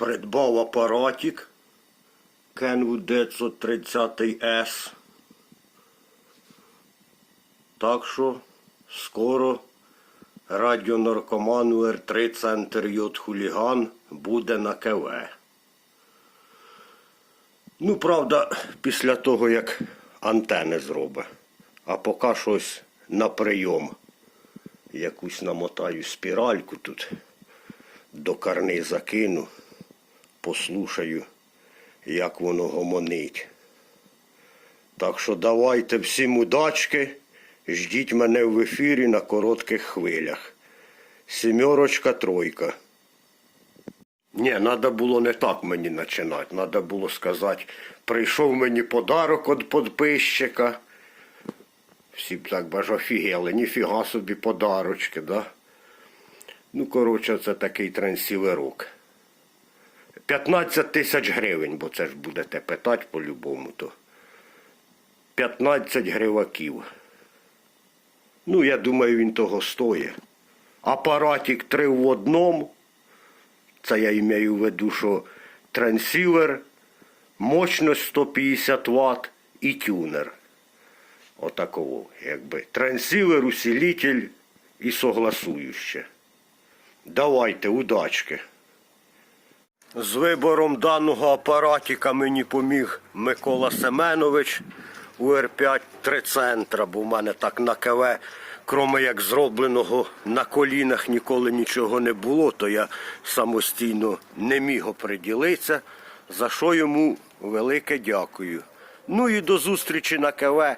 Придбав апаратик Kenwood 930S. Так що скоро радіонаркоман УР3 Центр Йод Хуліган буде на КВ. Ну, правда, після того, як антени зробить. А поки щось на прийом. Якусь намотаю спіральку тут до карниза кину, послушаю, як воно гомонить. Так що давайте всім удачки, ждіть мене в ефірі на коротких хвилях. Сімерочка, тройка. Ні, треба було не так мені починати. Треба було сказати, прийшов мені подарок від подписчика. Всі б так баж офігели, ніфіга собі подарочки, да? Ну, коротше, це такий трансіверок. 15 тисяч гривень, бо це ж будете питати по-любому, то 15 гриваків. Ну, я думаю, він того стоїть. Апаратик три в одному. Це я маю в виду, що трансівер, мощність 150 Вт і тюнер. Отаково, якби. Трансівер, усилитель і согласующе. Давайте, удачки. З вибором даного апаратика мені поміг Микола Семенович УР5 3 центра, бо в мене так на КВ, кроме як зробленого на колінах ніколи нічого не було, то я самостійно не міг оприділитися, за що йому велике дякую. Ну і до зустрічі на КВ.